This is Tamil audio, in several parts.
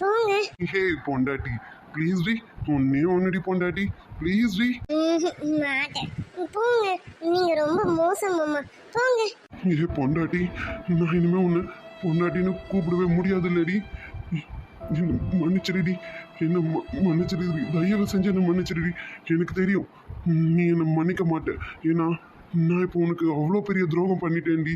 போங்க ஹே பொண்டாட்டி. ப்ளீஸ் டி ஒன்னே ஒன்னடி பொண்டாட்டி. ப்ளீஸ் டி. ம்ஹும், மாட்டேன். போங்க நீங்க ரொம்ப மோசம் மாமா போங்க ஏ பொண்டாட்டி. நான் இனிமே உன்னை பொண்டாட்டின்னு கூப்பிடவே முடியாது இல்லடி என்ன மன்னிச்சிருடி என்ன மன்னிச்சிருடி தயவு செஞ்சு என்ன மன்னிச்சிருடி எனக்கு தெரியும் நீ என்னை மன்னிக்க மாட்ட. ஏன்னா நான் இப்போ உனக்கு அவ்வளோ பெரிய துரோகம் பண்ணிட்டேன்டி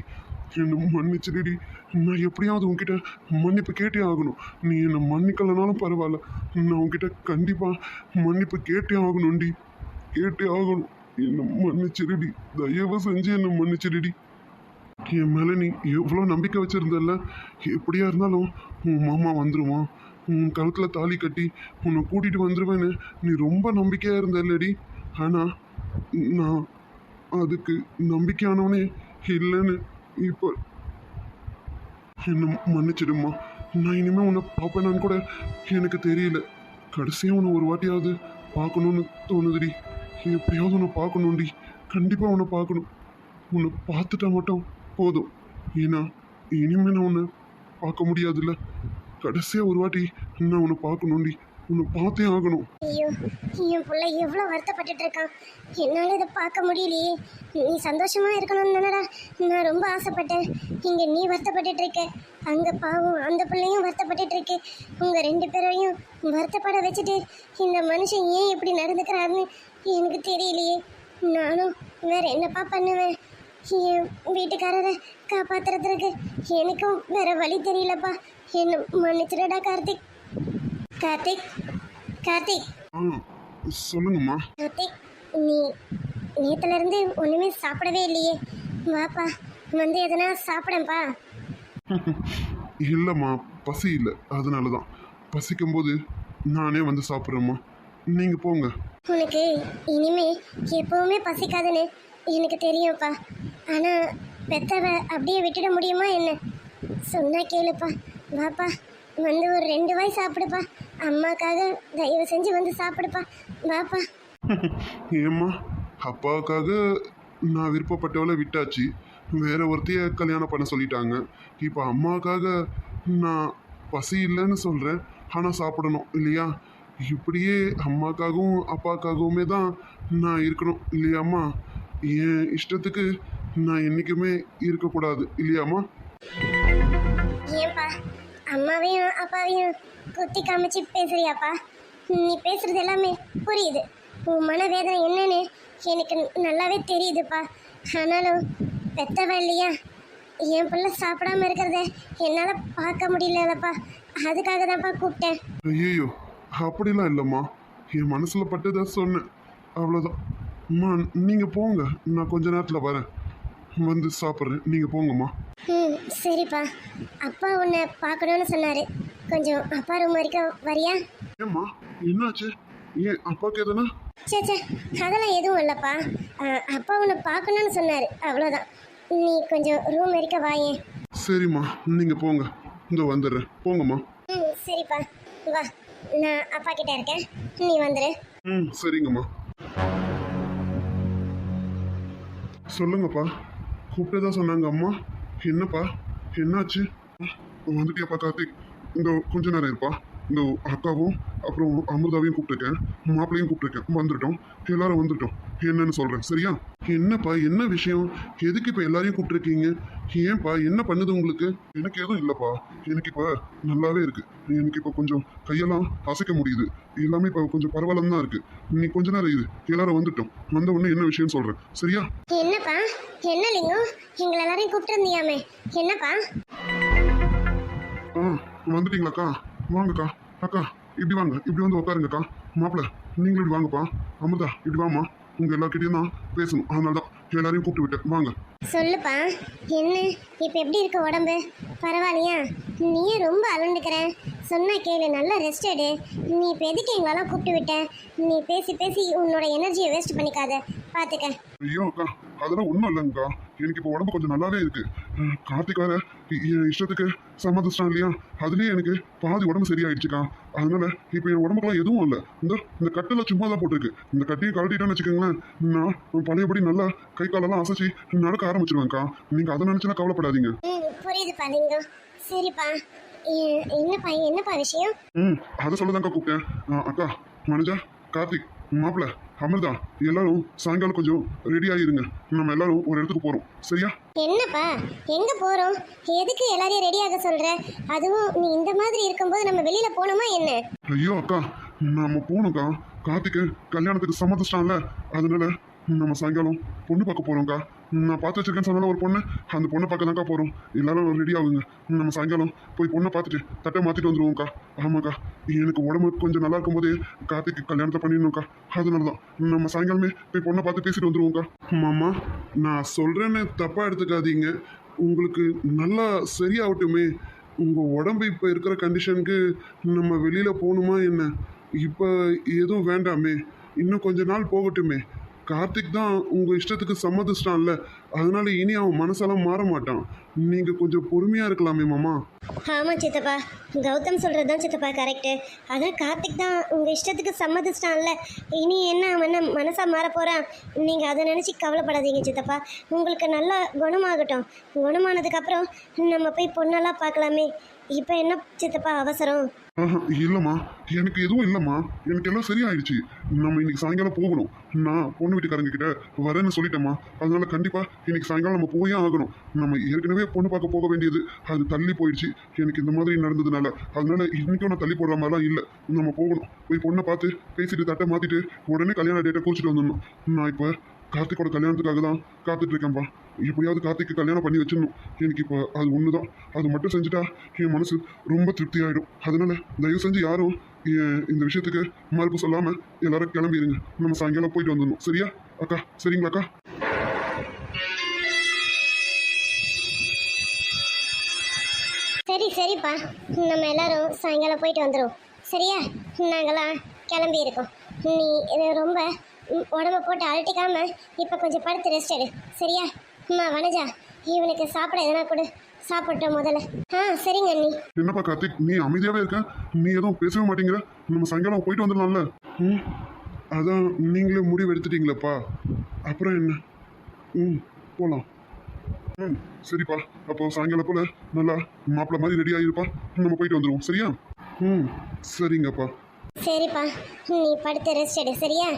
என்னை மன்னிச்சிடுடி. நான் எப்படியாவது உன்கிட்ட மன்னிப்பு கேட்டே ஆகணும். நீ என்னை மன்னிக்கலனாலும் பரவாயில்ல. நான் உன்கிட்ட கண்டிப்பாக மன்னிப்பு கேட்டே ஆகணும்டி. கேட்டே ஆகணும். என்னை மன்னிச்சிடுடி. தயவு செஞ்சு என்னை மன்னிச்சிடுடி. என் மேலே நீ எவ்வளோ நம்பிக்கை வச்சுருந்தல்ல? எப்படியா இருந்தாலும் உன் மாமா வந்துடுவான் உன் கழுத்தில் தாலி கட்டி உன்னை கூட்டிகிட்டு வந்துடுவேன்னு நீ ரொம்ப நம்பிக்கையாக இருந்தல்லடி. ஆனால் நான் அதுக்கு நம்பிக்கையானவனே இல்லைன்னு இப்போ என்ன மன்னிச்சிடுமா நான் இனிமேல் உன்னை பார்ப்பேனான்னு கூட எனக்கு தெரியல. கடைசியாக உன்னை ஒரு வாட்டியாவது பார்க்கணுன்னு தோணுதுடி. எப்படியாவது உன்னை பார்க்கணும்டி. கண்டிப்பாக உன்னை பார்க்கணும். உன்னை பார்த்துட்டா மட்டும் போதும். ஏன்னா இனிமேல் நான் உன்னை பார்க்க முடியாதுல்ல. கடைசியாக ஒரு வாட்டி நான் உன்னை பார்க்கணும்டி. உன்னை பார்த்தே ஆகணும். ஐயோ என் பிள்ளை எவ்வளோ வருத்தப்பட்டுட்டு இருக்கான். என்னால் இதை பார்க்க முடியலையே. நீ சந்தோஷமா இருக்கணும்னு தானடா நான் ரொம்ப ஆசைப்பட்டேன். இங்கே நீ வருத்தப்பட்டுட்டு இருக்க. அங்கே பாவம் அந்த பிள்ளையும் வருத்தப்பட்டுட்டு இருக்கு. உங்கள் ரெண்டு பேரையும் வருத்தப்பட வச்சுட்டு இந்த மனுஷன் ஏன் இப்படி நடந்துக்கிறாருன்னு எனக்கு தெரியலையே. நானும் வேற என்னப்பா பண்ணுவேன்? என் வீட்டுக்காரரை காப்பாத்துறதுக்கு எனக்கும் வேற வழி தெரியலப்பா. என்ன மன்னிச்சிடடா கார்த்திக். கார்த்திக் கார்த்திக். ஆ சொல்லுங்கம்மா. கார்த்திக் நீ நேத்துல இருந்து ஒண்ணுமே சாப்பிடவே இல்லையே. வாப்பா வந்து எதனா சாப்பிடப்பா இல்லைம்மா பசி இல்லை. அதனால தான் பசிக்கும்போது நானே வந்து சாப்பிட்றேம்மா. நீங்கள் போங்க. உனக்கு இனிமே எப்பவுமே பசிக்காதுன்னு எனக்கு தெரியும்ப்பா. ஆனா பெத்தவ அப்படியே விட்டுட முடியுமா என்ன? சொன்னா கேளுப்பா. வாப்பா வந்து ஒரு ரெண்டு வாய் சாப்பிடுப்பா. அம்மாக்காக தயவு செஞ்சு வந்து சாப்பிடுப்பா. வாப்பா ஏம்மா அப்பாவுக்காக நான் விருப்பப்பட்டவளை விட்டாச்சு. வேற ஒருத்தைய கல்யாணம் பண்ண சொல்லிட்டாங்க. இப்போ அம்மாவுக்காக நான் பசி இல்லைன்னு சொல்கிறேன் ஆனால் சாப்பிடணும் இல்லையா? இப்படியே அம்மாக்காகவும் அப்பாக்காகவுமே தான் நான் இருக்கணும் இல்லையாம்மா? என் இஷ்டத்துக்கு நான் என்றைக்குமே இருக்கக்கூடாது இல்லையாம்மா? ஏன்பா அம்மாவையும் அப்பாவையும் குத்தி காமிச்சு பேசுறியாப்பா? நீ பேசுறது எல்லாமே புரியுது. உன் மனவேதனை என்னன்னு எனக்கு நல்லாவே தெரியுதுப்பா. ஆனாலும் பெத்தவ இல்லையா? என் பிள்ளை சாப்பிடாம இருக்கிறத என்னால் பார்க்க முடியலப்பா. அதுக்காக தான்ப்பா கூப்பிட்டேன். ஐயோ அப்படிலாம் இல்லைம்மா. என் மனசில் பட்டுதான் சொன்னேன். அவ்வளோதான் அம்மா நீங்கள் போங்க. நான் கொஞ்ச நேரத்தில் வரேன். வந்து சாப்பிட்றேன். நீங்கள் போங்கம்மா. ம் சரிப்பா. அப்பா உன்னை பார்க்கணும்னு சொன்னார். கொஞ்சம் அப்பா ரூம் வரைக்கும் வரியா? ஏம்மா என்னாச்சு? ஏன் அப்பாவுக்கு எதுனா? சே சே அதெல்லாம் எதுவும் இல்லைப்பா. அப்பா உன்னை பார்க்கணும்னு சொன்னார். அவ்வளோதான் நீ கொஞ்சம் ரூம் வரைக்கும் வாயேன் சரிம்மா நீங்கள் போங்க. இங்கே வந்துடுறேன். போங்கம்மா. ம் சரிப்பா. வா நான் அப்பா கிட்ட இருக்கேன். நீ வந்துடு ம் சரிங்கம்மா. சொல்லுங்கப்பா. கூப்பிட்டதா சொன்னாங்க அம்மா? என்னப்பா? என்னாச்சு? வந்துட்டியாப்பா கார்த்திக் இந்த கொஞ்ச நேரம் இருப்பா. இந்த அக்காவும் அப்புறம் அமிர்தாவையும் கூப்பிட்டுருக்கேன். மாப்பிள்ளையும் கூப்பிட்டுருக்கேன். வந்துட்டோம். எல்லாரும் வந்துட்டோம். என்னன்னு சொல்கிறேன் சரியா? என்னப்பா? என்ன விஷயம்? எதுக்கு இப்போ எல்லாரையும் கூப்பிட்டுருக்கீங்க? ஏன்ப்பா என்ன பண்ணுது உங்களுக்கு? எனக்கு எதுவும் இல்லைப்பா. எனக்கு இப்போ நல்லாவே இருக்கு. எனக்கு இப்போ கொஞ்சம் கையெல்லாம் அசைக்க முடியுது. எல்லாமே இப்போ கொஞ்சம் பரவாயில்ல தான் இருக்கு. நீ கொஞ்ச நேரம் இரு. எல்லாரும் வந்துட்டோம். வந்த உடனே என்ன விஷயம்னு சொல்கிறேன் சரியா? என்னப்பா? என்ன லிங்கம் எங்களை எல்லாரையும் கூப்பிட்டுருந்தியாமே. என்னப்பா? ஆ வந்துட்டீங்களாக்கா? வாங்கக்கா. அக்கா இப்படி வாங்க. இப்படி வந்து உட்காருங்கக்கா மாப்பிள்ள நீங்களும் இப்படி வாங்கப்பா. அமிர்தா இப்படி வாம்மா. உங்கள் எல்லார்கிட்டையும் தான் பேசணும். அதனால தான் எல்லாரையும் கூப்பிட்டு விட்டேன். வாங்க. சொல்லுப்பா என்ன? இப்போ எப்படி இருக்கு உடம்பு? பரவாயில்லையா? நீயே ரொம்ப அலண்டுக்கிற? சொன்னா கேளு நல்லா ரெஸ்ட் எடு. நீ இப்போ எதுக்கு எங்களெல்லாம் கூப்பிட்டு விட்ட? நீ பேசி பேசி உன்னோட எனர்ஜியை வேஸ்ட் பண்ணிக்காத. பார்த்துக்க ஐயோ அக்கா அதெல்லாம் ஒன்றும் இல்லைங்கக்கா. எனக்கு இப்போ உடம்பு கொஞ்சம் நல்லாவே இருக்கு. கார்த்திக் வேற என் இஷ்டத்துக்கு சம்மதிச்சிட்டான் இல்லையா? அதுலயே எனக்கு பாதி உடம்பு சரியாயிடுச்சுக்கா. அதனால இப்போ என் உடம்புக்குலாம் எதுவும் இல்லை. இந்த இந்த கட்டில் சும்மா தான் போட்டிருக்கு. இந்த கட்டியை கழட்டிட்டேன்னு வச்சுக்கோங்களேன் நான் பழையபடி நல்லா கை காலெல்லாம் அசைச்சு நடக்க ஆரம்பிச்சிருவேன்க்கா. நீங்க அதை நினைச்சுனா கவலைப்படாதீங்க. புரியுதுப்பா சரிப்பா. என்னப்பா என்னப்பா விஷயம்? ம் அதை சொல்லதான்க்கா கூப்பிட்டேன். அக்கா மனுஜா கார்த்திக் மாப்பிள்ள அமிர்தா எல்லாரும் சாயங்காலம் கொஞ்சம் ரெடி ஆகிருங்க நம்ம எல்லாரும் ஒரு இடத்துக்கு போறோம். சரியா? என்னப்பா? எங்க போறோம்? எதுக்கு எல்லாரையும் ரெடி ஆக சொல்ற? அதுவும் நீ இந்த மாதிரி இருக்கும்போது நம்ம வெளியில போகணுமா என்ன? ஐயோ அக்கா நம்ம போகணும்க்கா கார்த்திக்கு கல்யாணத்துக்கு சம்மதிச்சிட்டான்ல. அதனால நம்ம சாயங்காலம் பொண்ணு பார்க்க போறோம்க்கா. நான் பார்த்து வச்சிருக்கேன்னு சொன்னால ஒரு பொண்ணு. அந்த பொண்ணை பார்க்க தான்க்கா போறோம். எல்லாரும் ரெடி ஆகுங்க. நம்ம சாயங்காலம் போய் பொண்ணை பார்த்துட்டு தட்டை மாற்றிட்டு வந்துடுவோம்க்கா ஆமாக்கா எனக்கு உடம்பு கொஞ்சம் நல்லா இருக்கும்போதே கார்த்திக்கு கல்யாணத்தை பண்ணிடணும்க்கா. அதனால தான் நம்ம சாயங்காலமே போய் பொண்ணை பார்த்து பேசிட்டு வந்துடுவோம்க்கா மாமா நான் சொல்கிறேன்னு தப்பாக எடுத்துக்காதீங்க. உங்களுக்கு நல்லா சரியாகட்டுமே. உங்கள் உடம்பு இப்போ இருக்கிற கண்டிஷனுக்கு நம்ம வெளியில் போகணுமா என்ன? இப்போ எதுவும் வேண்டாமே. இன்னும் கொஞ்ச நாள் போகட்டுமே. கார்த்திக் தான் உங்கள் இஷ்டத்துக்கு சம்மதிச்சிட்டான்ல. அதனால இனி அவன் மனசெல்லாம் மாற மாட்டான். நீங்கள் கொஞ்சம் பொறுமையாக இருக்கலாமே மாமா. ஆமாம் சித்தப்பா. கௌதம் சொல்கிறது தான் சித்தப்பா கரெக்டு அதான் கார்த்திக் தான் உங்கள் இஷ்டத்துக்கு சம்மதிச்சிட்டான்ல. இனி என்ன அவன் மனசாக மாற போகிறான் நீங்கள் அதை நினச்சி கவலைப்படாதீங்க சித்தப்பா. உங்களுக்கு நல்லா குணமாகட்டும். குணமானதுக்கப்புறம் நம்ம போய் பொண்ணெல்லாம் பார்க்கலாமே. இப்போ என்ன சித்தப்பா அவசரம்? இல்லைம்மா. எனக்கு எதுவும் இல்லைம்மா. எனக்கு எல்லாம் சரியாயிடுச்சு. நம்ம இன்னைக்கு சாயங்காலம் போகணும். நான் பொண்ணு வீட்டுக்காரங்க கிட்ட வரேன்னு சொல்லிட்டேம்மா. அதனால கண்டிப்பாக இன்னைக்கு சாயங்காலம் நம்ம போயே ஆகணும். நம்ம ஏற்கனவே பொண்ணு பார்க்க போக வேண்டியது. அது தள்ளி போயிடுச்சு. எனக்கு இந்த மாதிரி நடந்ததுனால. அதனால இன்னைக்கும் நான் தள்ளி போடுற மாதிரிலாம் இல்லை. நம்ம போகணும். போய் பொண்ணை பார்த்து பேசிட்டு தட்டை மாற்றிட்டு உடனே கல்யாண டேட்டை குறிச்சிட்டு வந்துடணும். நான் இப்போ கார்த்திக்கோட கல்யாணத்துக்காக தான் காத்துட்டு இருக்கேன்ப்பா எப்படியாவது கார்த்திக்கு கல்யாணம் பண்ணி வச்சிடணும். எனக்கு இப்போ அது ஒன்று தான் அது மட்டும் செஞ்சுட்டா என் மனசு ரொம்ப திருப்தி ஆகிடும் அதனால தயவு செஞ்சு யாரும் இந்த விஷயத்துக்கு மறுப்பு சொல்லாமல் எல்லாரும் கிளம்பிடுங்க நம்ம சாயங்காலம் போயிட்டு வந்துடணும். சரியா? அக்கா சரிங்களாக்கா? சரி சரிப்பா. நம்ம எல்லாரும் சாயங்காலம் போயிட்டு வந்துடும் சரியா? நாங்களாம் கிளம்பி இருக்கோம் நீ ரொம்ப உடம்ப போட்டு அழட்டிக்காம இப்போ கொஞ்சம் படுத்து ரெஸ்ட் எடு. சரியா? அம்மா வனஜா இவனுக்கு சாப்பிட எதனா கொடு. சாப்பிட்டோம் முதல்ல. ஆ சரிங்க அண்ணி. என்னப்பா கார்த்திக் நீ அமைதியாகவே இருக்க? நீ எதுவும் பேசவே மாட்டேங்கிற? நம்ம சாயங்காலம் போயிட்டு வந்துடலாம்ல. ம் அதான் நீங்களே முடிவு எடுத்துட்டீங்களேப்பா. அப்புறம் என்ன? ம் போகலாம் ம் சரிப்பா. அப்போ சாயங்காலம் போல நல்லா மாப்பிள்ளை மாதிரி ரெடி ஆகிருப்பா நம்ம போயிட்டு வந்துடுவோம் சரியா? ம் சரிங்கப்பா. சரிப்பா. நீ படுத்து ரெஸ்ட் எடு. சரியா?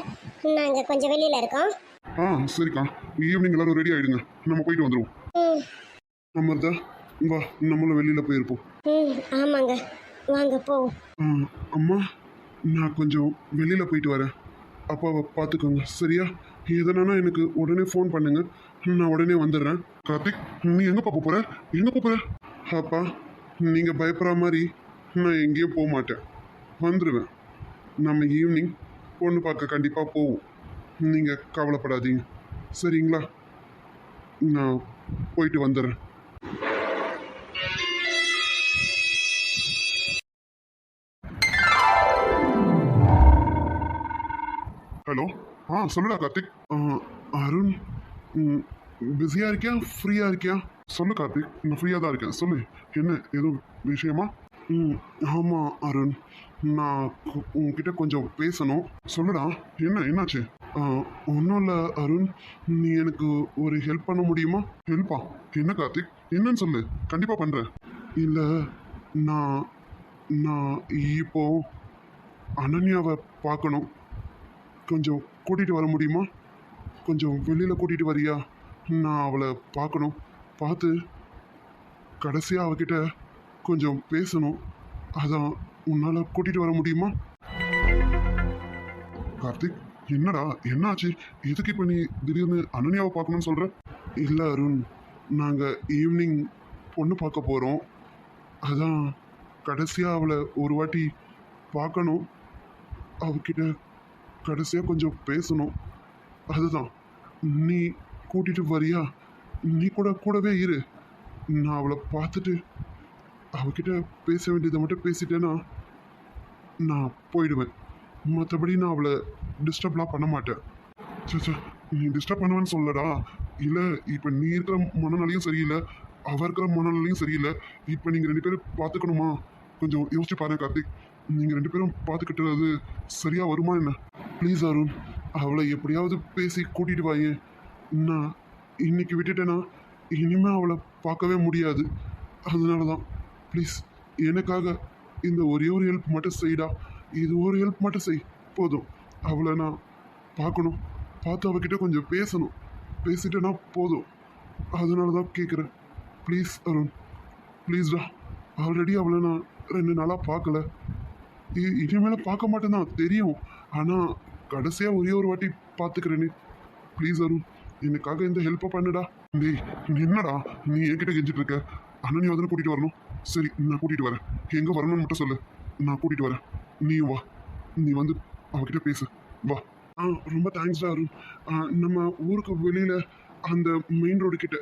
நாங்கள் கொஞ்சம் வெளியில் இருக்கோம். ஆ சரிக்கா. ஈவினிங் எல்லாரும் ரெடி ஆகிடுங்க நம்ம போயிட்டு வந்துடுவோம் ம். அமர்தா வா நம்மளும் வெளியில் போயிருப்போம். ம் ஆமாங்க. வாங்க போவோம். ஆ, அம்மா நான் கொஞ்சம் வெளியில் போயிட்டு வரேன். அப்பாவை பார்த்துக்கோங்க. சரியா? எதனா எனக்கு உடனே ஃபோன் பண்ணுங்க. நான் உடனே வந்துடுறேன். கார்த்திக் நீ எங்கே பார்க்க போகிற எங்கே போகிற அப்பா நீங்கள் பயப்படுற மாதிரி நான் எங்கேயும் போக மாட்டேன். வந்துடுவேன் நம்ம ஈவினிங் பொண்ணு பார்க்க கண்டிப்பாக போவோம். நீங்கள் கவலைப்படாதீங்க. சரிங்களா? நான் போயிட்டு வந்துடுறேன். ஹலோ? ஆ சொல்லுடா கார்த்திக். அருண் பிஸியாக இருக்கியா? ஃப்ரீயாக இருக்கியா? சொல்லு கார்த்திக் நான் ஃப்ரீயாக தான் இருக்கேன். சொல்லு என்ன எதுவும் விஷயமா? ம் ஆமாம் அருண். நான் உங்ககிட்ட கொஞ்சம் பேசணும். சொல்லுடா என்ன என்னாச்சு? ஒன்றும் இல்லை அருண். நீ எனக்கு ஒரு ஹெல்ப் பண்ண முடியுமா? ஹெல்ப்பா என்ன கார்த்திக்? என்னன்னு சொல்லு. கண்டிப்பாக பண்ணுறேன் இல்லை நான் நான் இப்போ அனன்யாவை பார்க்கணும். கொஞ்சம் கூட்டிகிட்டு வர முடியுமா? கொஞ்சம் வெளியில் கூட்டிகிட்டு வரியா? நான் அவளை பார்க்கணும். பார்த்து கடைசியாக அவகிட்ட கொஞ்சம் பேசணும். அதான் உன்னால் கூட்டிகிட்டு வர முடியுமா? கார்த்திக் என்னடா? என்னாச்சு? எதுக்கு இப்போ நீ திடீர்னு அனன்யாவை பார்க்கணும்னு சொல்கிற இல்லை அருண். நாங்கள் ஈவினிங் பொண்ணு பார்க்க போகிறோம் அதான் கடைசியாக அவளை ஒரு வாட்டி பார்க்கணும். அவகிட்ட கடைசியாக கொஞ்சம் பேசணும். அதுதான். நீ கூட்டிகிட்டு வரியா? நீ கூட கூடவே இரு. நான் அவளை பார்த்துட்டு அவகிட்ட பேச வேண்டியதை மட்டும் பேசிட்டேன்னா நான் போயிடுவேன். மற்றபடி நான் அவளை டிஸ்டர்ப்லாம் பண்ண மாட்டேன். சே சே, நீ டிஸ்டர்ப் பண்ணுவேன்னு சொல்லடா. இல்லை இப்போ நீ இருக்கிற மனநிலையும் சரியில்லை. அவர் இருக்கிற மனநிலையும் சரியில்லை. இப்போ நீங்கள் ரெண்டு பேரும் பார்த்துக்கணுமா கொஞ்சம் யோசிச்சு பாருங்க கார்த்திக். நீங்கள் ரெண்டு பேரும் பார்த்துக்கிட்டது சரியாக வருமா என்ன? ப்ளீஸ் அருண் அவளை எப்படியாவது பேசி கூட்டிகிட்டு வாயே. நான் இன்னைக்கு விட்டுட்டேன்னா இனிமேல் அவளை பார்க்கவே முடியாது. அதனால தான் ப்ளீஸ் எனக்காக இந்த ஒரே ஒரு ஹெல்ப் மட்டும் செய்டா. இது ஒரு ஹெல்ப் மட்டும் செய். போதும். அவளை நான் பார்க்கணும். பார்த்து அவகிட்ட கொஞ்சம் பேசணும். பேசிட்டேன்னா போதும். அதனால தான் கேட்குறேன் ப்ளீஸ் அருண். ப்ளீஸ்டா ஆல்ரெடி அவளை நான் ரெண்டு நாளாக பார்க்கல. இனிமேல் பார்க்க மாட்டேன் தான் தெரியும். ஆனால் கடைசியாக ஒரே ஒரு வாட்டி பார்த்துக்கிறேனே. ப்ளீஸ் அருண். எனக்காக இந்த ஹெல்ப்பை பண்ணுடா. டேய் நீ என்னடா? நீ என்கிட்ட கெஞ்சிட்டு இருக்க. நீ வந்து கூட்டிகிட்டு வரணும். சரி நான் கூட்டிகிட்டு வரேன். எங்கே வரணும்னு மட்டும் சொல்லு. நான் கூட்டிகிட்டு வரேன். நீ வா. நீ வந்து அவகிட்ட பேசு. வா. ஆ ரொம்ப தேங்க்ஸ்டா அருண். நம்ம ஊருக்கு வெளியில் அந்த மெயின் ரோடு கிட்ட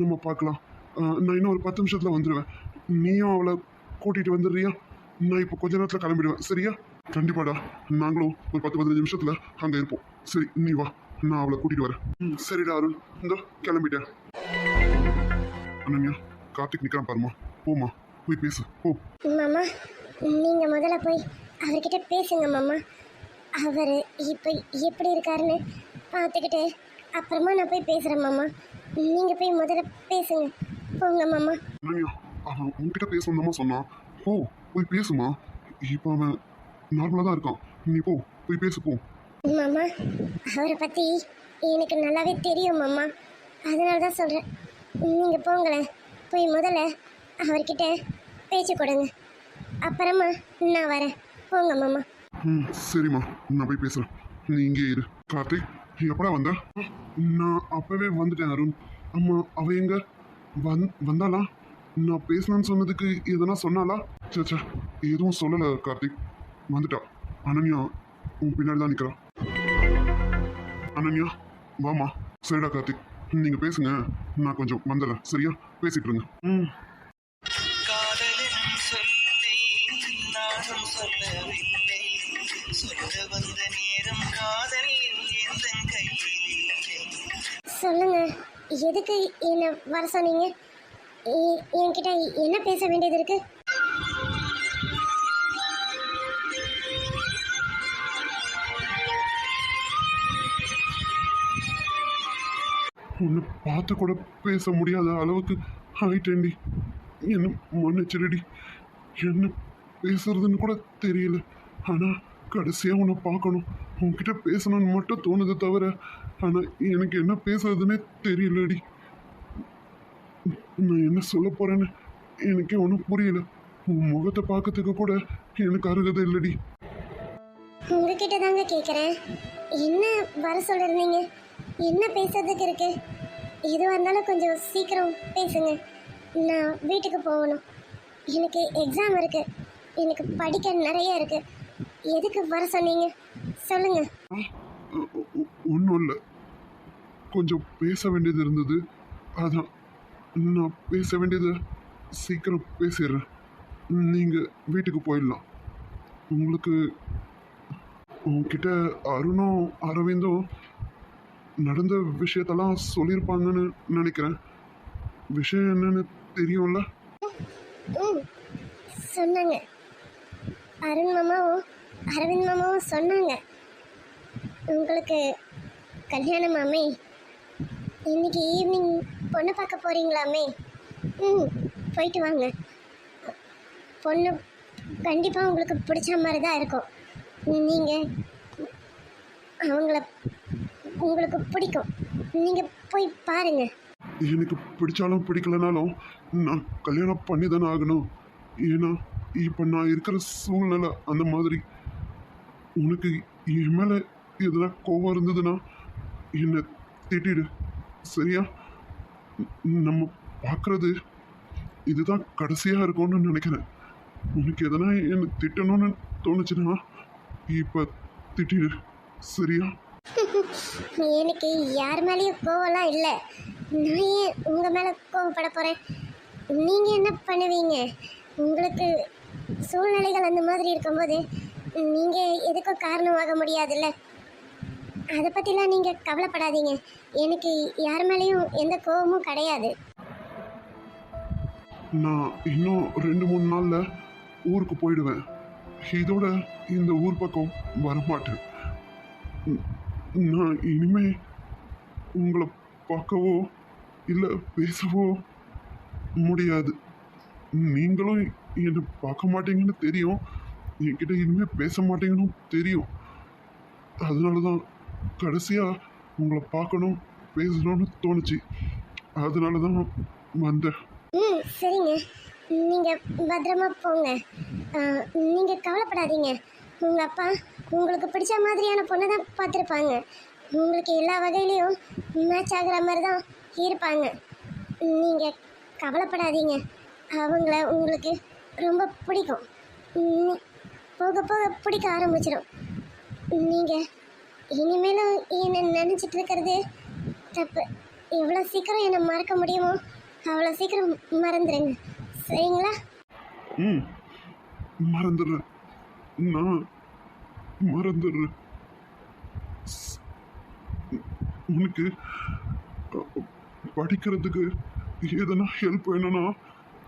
நம்ம பார்க்கலாம். நான் இன்னும் ஒரு பத்து நிமிஷத்தில் வந்துடுவேன் நீயும் அவளை கூட்டிகிட்டு வந்துடுறியா? நான் இப்போ கொஞ்ச நேரத்தில் கிளம்பிடுவேன். சரியா? கண்டிப்பாடா. நாங்களும் ஒரு பத்து பதினஞ்சு நிமிஷத்தில் அங்கே இருப்போம். சரி நீ வா. நான் அவளை கூட்டிகிட்டு வரேன். ம் சரிடா அருண். இந்த கிளம்பிட்டேன். அண்ணன்யா கார்த்திக் நிற்கிறான் பாருமா போம்மா போய் பேசு போ. மாமா நீங்கள் முதல்ல போய் அவர்கிட்ட பேசுங்க மாமா. அவர் இப்போ எப்படி இருக்காருன்னு பார்த்துக்கிட்டு அப்புறமா நான் போய் பேசுகிறேன் மாமா. நீங்கள் போய் முதல்ல பேசுங்க. போங்க மாமா. அனன்யா அவன் உன்கிட்ட பேசணுமா சொன்னான் போ போய் பேசுமா. இப்போ அவன் நார்மலாக தான் இருக்கான். நீ போ போய் பேசு போ. மாமா அவரை பற்றி எனக்கு நல்லாவே தெரியும் மாமா. அதனால தான் சொல்கிறேன் நீங்கள் போங்களேன். போய் முதல்ல அவர்கிட்ட பேச்சு கொடுங்க. அப்புறமா நான் வரேன். போங்க மாமா. ம் சரிம்மா. நான் போய் பேசுகிறேன் நீ இங்கே இரு. கார்த்திக் நீ எப்படா வந்த? நான் அப்போவே வந்துட்டேன் அருண். அம்மா அவ எங்க? வந் வந்தாளா? நான் பேசணும்னு சொன்னதுக்கு எதனா சொன்னாளா? சேச்சா எதுவும் சொல்லலை கார்த்திக். வந்துட்டா. அனன்யா உன் பின்னாடி தான் நிற்கிறா அனன்யா வாமா சரிடா கார்த்திக். நீங்கள் பேசுங்க. நான் கொஞ்சம் வந்துடுறேன் சரியா? பேசிட்டு இருங்க. ம். சொல்ல வந்த நேரம் எந்த கையில் சொல்லுங்க. எதுக்கு என்ன வர சொன்னீங்க? என்கிட்ட என்ன பேச வேண்டியது இருக்கு? உன்னை பார்த்து கூட பேச முடியாத அளவுக்கு ஆயிட்டேன்டி. என்ன மன்னிச்சிருடி என்ன பேசுறதுன்னு கூட தெரியல. ஆனால் கடைசியாக உன்னை பார்க்கணும். உன்கிட்ட பேசணும்னு மட்டும் தோணுது தவிர ஆனால் எனக்கு என்ன பேசுறதுன்னே தெரியலடி. நான் என்ன சொல்ல போறேன்னு எனக்கே ஒன்றும் புரியல. உன் முகத்தை பார்க்கறதுக்கு கூட எனக்கு அருகதை இல்லடி. உங்ககிட்ட தாங்க கேட்குறேன் என்ன வர சொல்லிருந்தீங்க? என்ன பேசுறதுக்கு இருக்கு? எதுவாக இருந்தாலும் கொஞ்சம் சீக்கிரம் பேசுங்க. நான் வீட்டுக்கு போகணும். எனக்கு எக்ஸாம் இருக்கு. எனக்கு படிக்க நிறைய இருக்குது எதுக்கு வர சொன்னீங்க? சொல்லுங்க. ஒன்றும் இல்லை. கொஞ்சம் பேச வேண்டியது இருந்தது. அதான் நான் பேச வேண்டியதை சீக்கிரம் பேசிடுறேன். நீங்கள் வீட்டுக்கு போயிடலாம். உங்களுக்கு உங்ககிட்ட அருணும் அரவிந்தும் நடந்த விஷயத்தெல்லாம் சொல்லியிருப்பாங்கன்னு நினைக்கிறேன். விஷயம் என்னன்னு தெரியும்ல? சொன்னாங்க அருண் மாமாவும் அரவிந்த் மாமாவும் சொன்னாங்க. உங்களுக்கு கல்யாணம் மாமே. இன்னைக்கு ஈவினிங் பொண்ணு பார்க்க போகிறீங்களாமே ம் போயிட்டு வாங்க. பொண்ணு கண்டிப்பாக உங்களுக்கு பிடிச்ச மாதிரி தான் இருக்கும். நீங்கள் அவங்கள உங்களுக்கு பிடிக்கும். நீங்கள் போய் பாருங்கள் எனக்கு பிடிச்சாலும் பிடிக்கலனாலும் நான் கல்யாணம் பண்ணி தானே ஆகணும். ஏன்னா இப்போ நான் இருக்கிற சூழ்நிலை அந்த மாதிரி. உனக்கு என் மேலே எதனா கோவம் இருந்ததுன்னா என்னை திட்டிடு. சரியா? நம்ம பார்க்குறது இதுதான் கடைசியாக இருக்கும்னு நினைக்கிறேன். உனக்கு எதனா என்னை திட்டணும்னு தோணுச்சுன்னா இப்போ திட்டிடு. சரியா? எனக்கு யார் மேலேயும் கோவம்லாம் இல்லை. நான் ஏன் உங்கள் மேலே கோவப்பட போகிறேன் நீங்கள் என்ன பண்ணுவீங்க? உங்களுக்கு சூழ்நிலைகள் அந்த மாதிரி இருக்கும்போது நீங்கள் எதுக்கும் காரணமாக முடியாதுல்ல? அதை பற்றிலாம் நீங்கள் கவலைப்படாதீங்க. எனக்கு யார் மேலேயும் எந்த கோபமும் கிடையாது. நான் இன்னும் ரெண்டு மூணு நாளில் ஊருக்கு போயிடுவேன். இதோட இந்த ஊர் பக்கம் வரமாட்டேன். நான் இனிமே உங்களை பார்க்கவோ இல்லை பேசவோ முடியாது. நீங்களும் என்னை பார்க்க மாட்டீங்கன்னு தெரியும். என்கிட்ட இனிமேல் பேச மாட்டேங்கன்னு தெரியும். அதனால தான் கடைசியாக உங்களை பார்க்கணும் பேசணும்னு தோணுச்சு. அதனால தான் வந்தேன். ம் சரிங்க. நீங்கள் பத்திரமா போங்க. நீங்கள் கவலைப்படாதீங்க. உங்கள் அப்பா உங்களுக்கு பிடிச்ச மாதிரியான பொண்ணை தான் பார்த்துருப்பாங்க. உங்களுக்கு எல்லா வகையிலையும் மேட்ச் ஆகுற மாதிரி தான் இருப்பாங்க. நீங்கள் கவலைப்படாதீங்க. அவங்கள உங்களுக்கு ரொம்ப பிடிக்கும். போக போக பிடிக்க ஆரம்பிச்சிடும் நீங்கள் இனிமேலும் என்னை நினச்சிட்டு இருக்கிறது தப்பு. எவ்வளோ சீக்கிரம் என்னை மறக்க முடியுமோ? அவ்வளோ சீக்கிரம் மறந்துடுங்க சரிங்களா? ம். மறந்துடுறேன். நான் மறந்துடுறேன். உனக்கு படிக்கிறதுக்கு எதனா ஹெல்ப் வேணும்னா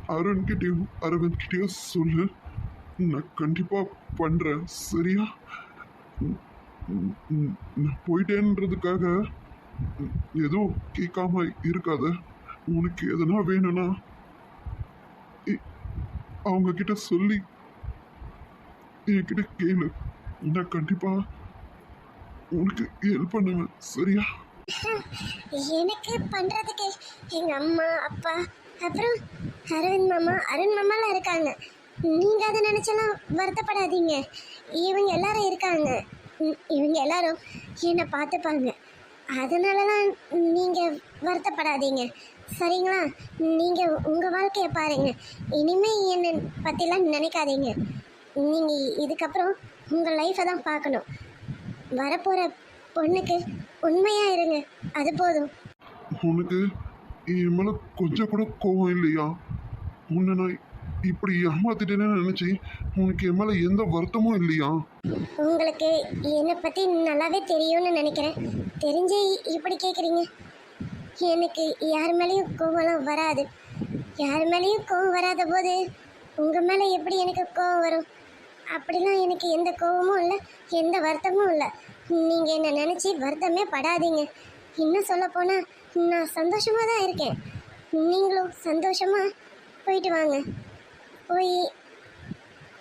அருண்கிட்டயும் அரவிந்த்கிட்டயும் சொல்லு. நான் கண்டிப்பாக பண்ணுறேன் சரியா? நான் போயிட்டேன்றதுக்காக எதுவும் கேட்காம இருக்காத. உனக்கு எதனா வேணும்னா இ- அவங்க கிட்ட சொல்லி என்கிட்ட கேளு. நான் கண்டிப்பா உனக்கு ஹெல்ப் பண்ணுவேன். சரியா? எனக்கு பண்றதுக்கு எங்க அம்மா அப்பா அப்புறம் அருண் மாமா அருண் மாமாலாம் இருக்காங்க. நீங்கள் அதை நினச்செல்லாம் வருத்தப்படாதீங்க. இவங்க எல்லாரும் இருக்காங்க. இவங்க எல்லாரும் என்னை பார்த்துப்பாங்க. அதனாலலாம் நீங்கள் வருத்தப்படாதீங்க. சரிங்களா? நீங்கள் உங்கள் வாழ்க்கையை பாருங்கள் இனிமேல் என்னை பற்றிலாம் நினைக்காதீங்க. நீங்கள் இதுக்கப்புறம் உங்கள் லைஃப்பை தான் பார்க்கணும். வரப்போகிற பொண்ணுக்கு உண்மையாக இருங்க. அது போதும். உனக்கு என் மேலே கொஞ்சம் கூட கோவம் இல்லையா? உன்னை நான் இப்படி ஏமாத்திட்டேன்னு நினைச்சு உனக்கு என் மேல எந்த வருத்தமும் இல்லையா? உங்களுக்கு என்னை பற்றி நல்லாவே தெரியும்னு நினைக்கிறேன். தெரிஞ்சே இப்படி கேட்குறீங்க எனக்கு யார் மேலேயும் கோவம்லாம் வராது. யார் மேலேயும் கோவம் வராத போது உங்கள் மேலே எப்படி எனக்கு கோவம் வரும்? அப்படிலாம் எனக்கு எந்த கோவமும் இல்லை எந்த வருத்தமும் இல்லை. நீங்கள் என்னை நினச்சி வருத்தமே படாதீங்க. இன்னும் சொல்லப்போனால் நான் சந்தோஷமாக தான் இருக்கேன். நீங்களும் சந்தோஷமாக போயிட்டு வாங்க. போய்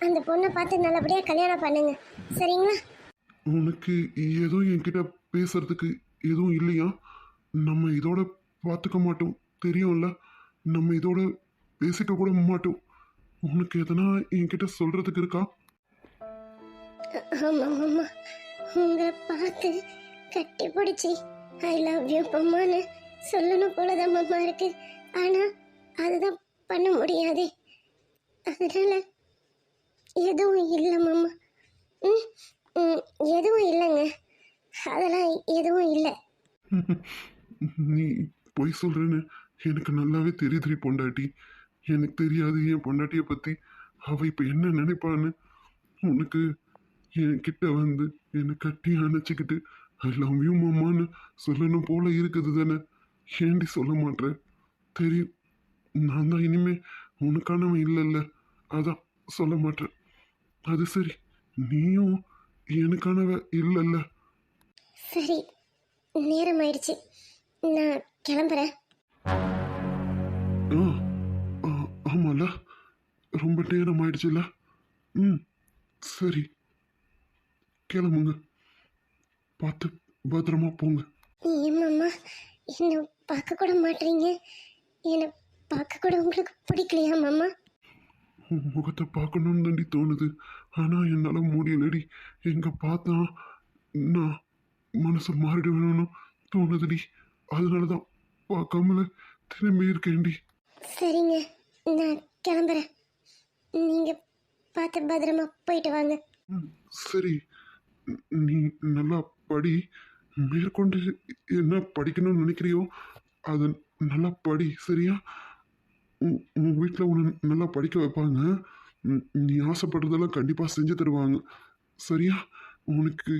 அந்த பொண்ணை பார்த்து நல்லபடியாக கல்யாணம் பண்ணுங்க. சரிங்களா? உனக்கு எதுவும் என்கிட்ட பேசுறதுக்கு எதுவும் இல்லையா? நம்ம இதோட பார்த்துக்க மாட்டோம். தெரியும்ல? நம்ம இதோட பேசிக்க கூட மாட்டோம். உனக்கு எதனா என்கிட்ட சொல்றதுக்கு இருக்கா? ஆமாம் ஆமாம் உங்களை பார்த்து கட்டி பிடிச்சி ஐ லவ் யூ அம்மான்னு சொல்லணும் போல தான் இருக்கு. ஆனால் அதுதான் பண்ண முடியாதே. அதனால எதுவும் இல்லை மாமா. ம் ம், எதுவும் இல்லைங்க. அதெல்லாம் எதுவும் இல்லை. நீ பொய் சொல்கிறேன்னு எனக்கு நல்லாவே தெரியுதுடி பொண்டாட்டி. எனக்கு தெரியாது என் பொண்டாட்டியை பற்றி அவ இப்போ என்ன நினைப்பான்னு உனக்கு என்கிட்ட வந்து என்னை கட்டி அணைச்சிக்கிட்டு ஐ லவ் யூ மாமான்னு சொல்லணும் போல இருக்குது தானே? ஏண்டி சொல்ல மாட்டேன் தெரியும். நான் தான் இனிமே உனக்கானவன் இல்லைல்ல. அதான் சொல்ல மாட்டேன். அது சரி. நீயும் எனக்கானவ இல்லைல்ல. சரி நேரம் ஆயிடுச்சு நான் கிளம்புறேன். ஆ ஆ, ஆமால ரொம்ப நேரம் ஆயிடுச்சுல ம் சரி. கிளம்புங்க. பார்த்து பத்திரமா போங்க. ஏமாம்மா என்னை பார்க்க கூட மாட்டீங்க என்னை பார்க்க கூட உங்களுக்கு பிடிக்கலையா மாமா? உன் முகத்தை பார்க்கணும்னு தாண்டி தோணுது. ஆனால் என்னால் முடியலடி. எங்கே பார்த்தா நான் மனசு மாறிடுவேணும்னு தோணுதுடி. அதனால தான் பார்க்காமல திரும்பி இருக்கேன்டி. சரிங்க நான் கிளம்புறேன். நீங்கள் பார்த்து பத்திரமா போயிட்டு வாங்க. சரி. நீ நல்லா படி. மேற்கொண்டு என்ன படிக்கணும்னு நினைக்கிறியோ அதை நல்லா படி சரியா? உன் உன் வீட்டில் உன்னை நல்லா படிக்க வைப்பாங்க. நீ ஆசைப்படுறதெல்லாம் கண்டிப்பாக செஞ்சு தருவாங்க. சரியா? உனக்கு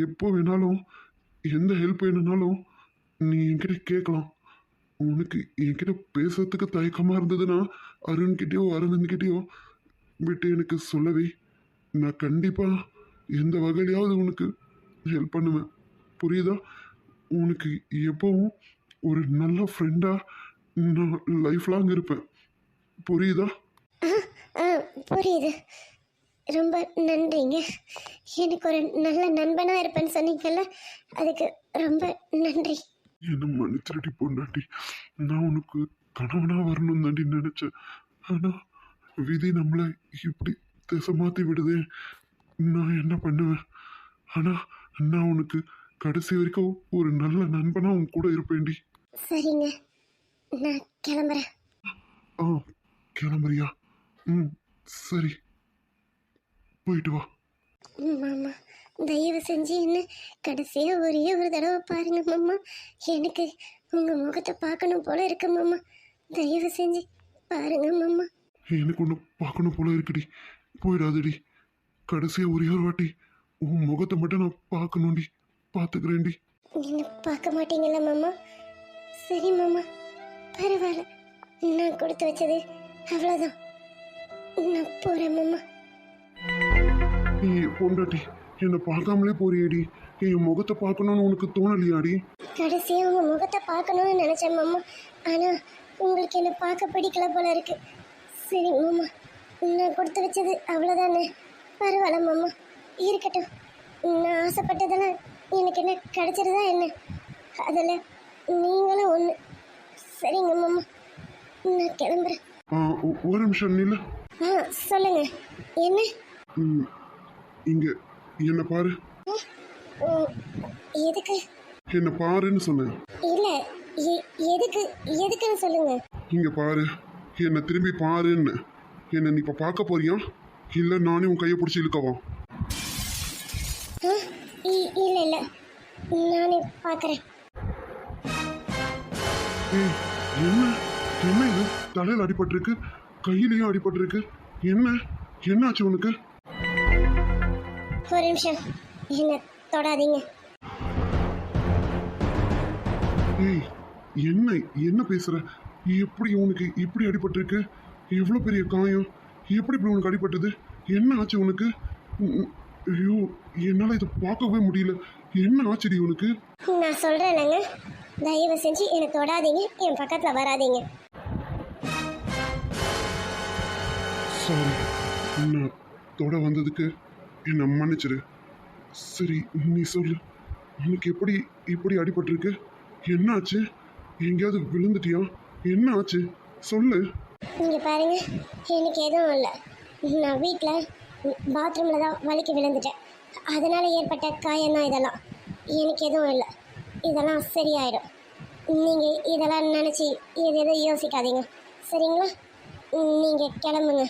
எப்போ வேணாலும் எந்த ஹெல்ப் வேணும்னாலும் நீ என்கிட்ட கேட்கலாம். உனக்கு என்கிட்ட பேசுறதுக்கு தயக்கமாக இருந்ததுன்னா அருண்கிட்டயோ அரவிந்த்கிட்டயோ விட்டு எனக்கு சொல்லவே. நான் கண்டிப்பாக எந்த வகையிலையாவது உனக்கு ஹெல்ப் பண்ணுவேன். புரியுதா? உனக்கு எப்பவும் ஒரு நல்ல ஃப்ரெண்டாக நான் லைஃப் லாங் இருப்பேன். புரியுதா? புரியுது. ரொம்ப நன்றிங்க. எனக்கு ஒரு நல்ல நண்பனாக இருப்பேன்னு சொன்னீங்கல்ல அதுக்கு ரொம்ப நன்றி. என்ன மன்னிச்சிருடி பொண்டாட்டி. நான் உனக்கு கணவனா வரணும் தாண்டி நினைச்சேன். ஆனா விதி நம்மளை இப்படி திசை மாத்தி விடுதே. நான் என்ன பண்ணுவேன்? ஆனா நான் உனக்கு கடைசி வரைக்கும் ஒரு நல்ல நண்பனா உன் கூட இருப்பேன்டி. சரிங்க. நான் கிளம்புறேன். ஆ கிளம்புறியா? ம் சரி. போயிட்டு வா. மாமா. தயவு செஞ்சு என்ன கடைசியாக ஒரே ஒரு தடவை பாருங்க மாமா. எனக்கு உங்கள் முகத்தை பார்க்கணும் போல இருக்கு மாமா. தயவு செஞ்சு பாருங்க மாமா. எனக்கு ஒன்று பார்க்கணும் போல இருக்குடி. போயிடாதடி. கடைசியாக ஒரே ஒரு வாட்டி உன் முகத்தை மட்டும் நான் பார்க்கணும்டி. பார்த்துக்கிறேன்டி. என்ன பார்க்க மாட்டீங்களா மாமா? சரி மாமா. பரவாயில்ல நான் கொடுத்து வச்சது அவ்வளோதான் நான் போகிறேன் மாமா. நீ பொண்டாட்டி என்னை பார்க்காமலே போறியேடி. என் முகத்தை பார்க்கணும்னு உனக்கு தோணலையாடி? கடைசியாக உங்கள் முகத்தை பார்க்கணும்னு நினச்சேன் மாமா. ஆனால் உங்களுக்கு என்னை பார்க்க பிடிக்கல போல இருக்கு. சரி மாமா. நான் கொடுத்து வச்சது அவ்வளோதானே பரவாயில்ல மாமா. இருக்கட்டும். நான் ஆசைப்பட்டதெல்லாம் எனக்கு என்ன கிடைச்சிருதா என்ன? அதில் நீங்களும் ஒன்று சரிங்க மாமா. நான் கிளம்புறேன். ஒரு நிமிஷம் நில்ல. ஆ சொல்லுங்க. என்ன? இங்க என்னை பாரு. எதுக்கு? என்னை பாருன்னு சொன்னேன். இல்லை எதுக்கு எதுக்குன்னு சொல்லுங்க. இங்க பாரு. என்னை திரும்பி பாருன்னு. என்னை நீ இப்போ பார்க்க போறியா? இல்லை நானே உன் கையை பிடிச்சி இழுக்கவா? இல்லை இல்லை. நானே பார்க்குறேன். ஏய் என்ன? என்ன இது? தலையில் அடிபட்டிருக்கு. கையிலையும் அடிபட்டிருக்கு. என்ன? என்னாச்சு உனக்கு? ஒரு நிமிஷம். என்ன தொடாதீங்க. ஏய் என்ன என்ன பேசுற? எப்படி உனக்கு இப்படி அடிபட்டிருக்கு? எவ்வளோ பெரிய காயம். எப்படி இப்படி உனக்கு அடிபட்டது? என்ன ஆச்சு உனக்கு? ஐயோ என்னால் இதை பார்க்கவே முடியல. என்ன ஆச்சுடி உனக்கு? நான் சொல்கிறேன்லங்க தயவு செஞ்சு என்னை தொடாதீங்க. என் பக்கத்தில் வராதீங்க. சாரி நான் தொட வந்ததுக்கு என்னை மன்னிச்சிரு. சரி நீ சொல்லு. உனக்கு எப்படி இப்படி அடிபட்டிருக்கு? என்ன ஆச்சு எங்கேயாவது விழுந்துட்டியா? என்ன ஆச்சு சொல்லு. நீங்கள் பாருங்க எனக்கு எதுவும் இல்லை. நான் வீட்டில் பாத்ரூமில் தான் வலிக்கு விழுந்துட்டேன். அதனால் ஏற்பட்ட காயம்தான் இதெல்லாம். எனக்கு எதுவும் இல்லை. இதெல்லாம் சரியாயிடும். நீங்கள் இதெல்லாம் நினச்சி எது எதுவும் யோசிக்காதீங்க. சரிங்களா? நீங்கள் கிளம்புங்க.